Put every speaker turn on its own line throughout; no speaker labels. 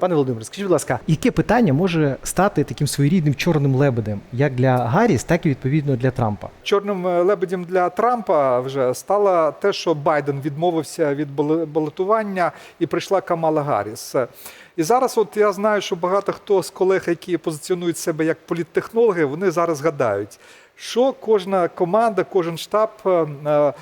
Пане Володимире, скажіть, будь ласка, яке питання може стати таким своєрідним чорним лебедем, як для Гарріс, так і відповідно для Трампа?
Чорним е, лебедем для Трампа вже стало те, що Байден відмовився від балотування і прийшла Камала Гарріс. І зараз, от я знаю, що багато хто з колег, які позиціонують себе як політтехнологи, вони зараз гадають. Що кожна команда, кожен штаб е, е,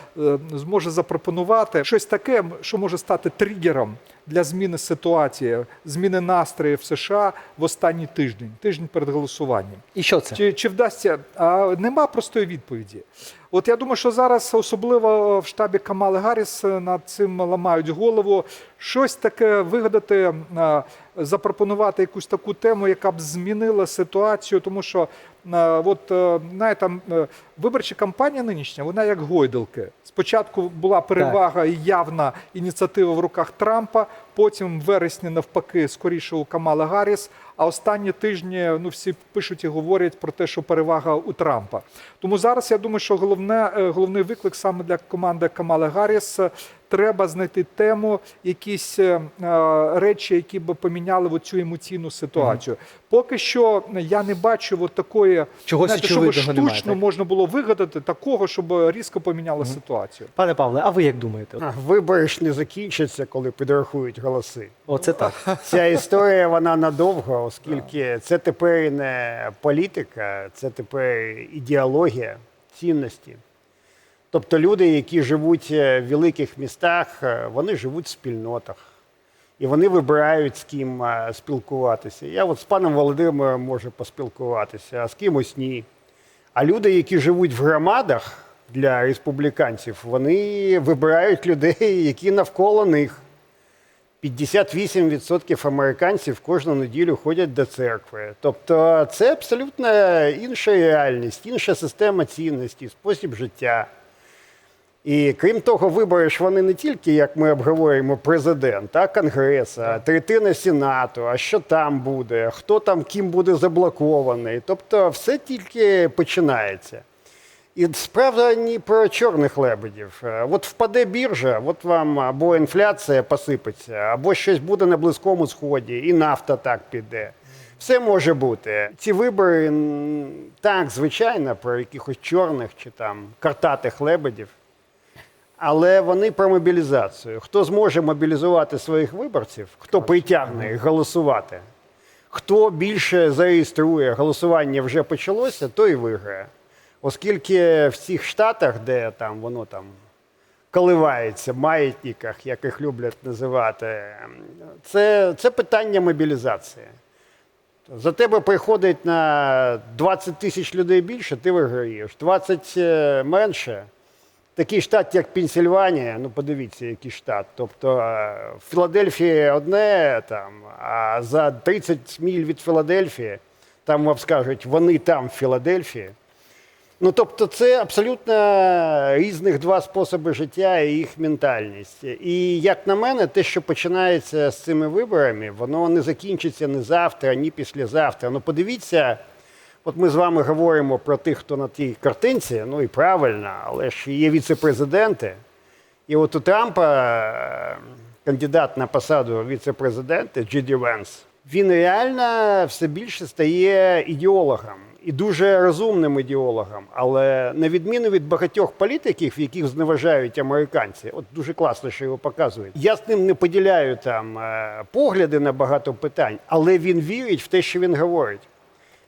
зможе запропонувати щось таке, що може стати тригером для зміни ситуації, зміни настроїв в США в останній тиждень, тиждень перед голосуванням.
І що це?
Чи, чи вдасться? А, нема простої відповіді. От я думаю, що зараз, особливо в штабі Камали Гарріс, е, над цим ламають голову. Щось таке вигадати, запропонувати якусь таку тему, яка б змінила ситуацію, тому що от, е, знаєте, е, виборча кампанія нинішня, вона як гойдалки. Спочатку була перевага і явна ініціатива в руках Трампа, потім в вересні, навпаки, скоріше у Камала Гарріс. А останні тижні ну всі пишуть і говорять про те, що перевага у Трампа. Тому зараз я думаю, що головне, е, головний виклик саме для команди Камали Гарріс треба знайти тему, якісь е, е, речі, які б поміняли цю емоційну ситуацію. Поки що я не бачу от такої
Чогось
знаєте, щоб
очевидного немає,
штучно можна було вигадати такого, щоб різко поміняло ситуацію.
Пане Павле, а ви як думаєте?
А, Вибори ж не закінчаться, коли підрахують голоси.
Оце так.
Ця історія вона надовго, оскільки це тепер не політика, це тепер ідеологія, цінності. Тобто люди, які живуть е, в великих містах, е, вони живуть в спільнотах. І вони вибирають з ким е, спілкуватися. Я от з паном Володимиром можу поспілкуватися, а з кимось ні. А люди, які живуть в громадах для республіканців, вони вибирають людей, які навколо них. 58% американців кожну неділю ходять до церкви. Тобто це абсолютно інша реальність, інша система цінностей, спосіб життя. І крім того, вибори ж вони не тільки, як ми обговорюємо, президент, а Конгрес, а третина Сенату, а що там буде, хто там ким буде заблокований. Тобто все тільки починається. І справа не про чорних лебедів. Е, От впаде біржа, от вам або інфляція посипеться, або щось буде на Близькому Сході, і нафта так піде. Все може бути. Ці вибори, так, звичайно, про якихось чорних чи там картатих лебедів. Але вони про мобілізацію. Хто зможе мобілізувати своїх виборців, хто притягне їх голосувати, хто більше зареєструє, голосування вже почалося, той і виграє. Оскільки в цих штатах, де там воно там коливається, маятниках, як їх люблять називати, це, це питання мобілізації. За тебе приходить на 20 тисяч людей більше, ти виграєш. 20 е, менше. Такий штат, як Пенсільванія, ну подивіться, який штат. Тобто е, в Філадельфії одне, там, а за 30 міль від Філадельфії, там вам скажуть, вони там в Філадельфії. Ну, тобто, це абсолютно різних два способи життя і їх ментальність. І як на мене, те, що починається з цими виборами, воно не закінчиться ні завтра, ні післязавтра. Ну, подивіться, от ми з вами говоримо про тих, хто на тій картинці, ну і правильно, але ж є віце-президенти. І от у Трампа е, кандидат на посаду віце-президента Джі Ді Венс, він реально все більше стає ідеологом. І дуже розумним ідеологом, але на відміну від багатьох політиків, яких зневажають американці, от дуже класно, що його показують. Я з ним не поділяю там е, погляди на багато питань, але він вірить в те, що він говорить.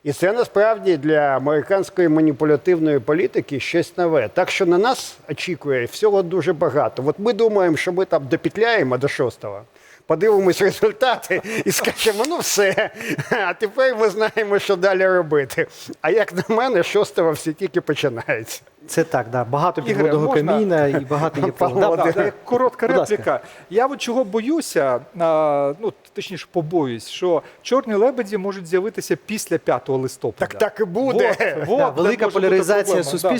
І це насправді для американської маніпулятивної політики щось нове. Так що на нас очікує всього дуже багато. От ми думаємо, що ми там допітляємо до шостого. Подивимось результати і скажемо, ну все. А тепер ми знаємо, що далі робити. А як на мене, шостого все тільки починається.
Це так, да. багато підводного
можна?
каміна і багато є. Да, да.
Е, Коротка репліка. Я от чого боюся, а, ну точніше побоюсь, що чорні лебеді можуть з'явитися після 5 листопада.
Так так і буде.
Вот, вот,
Да, велика поляризація суспільства.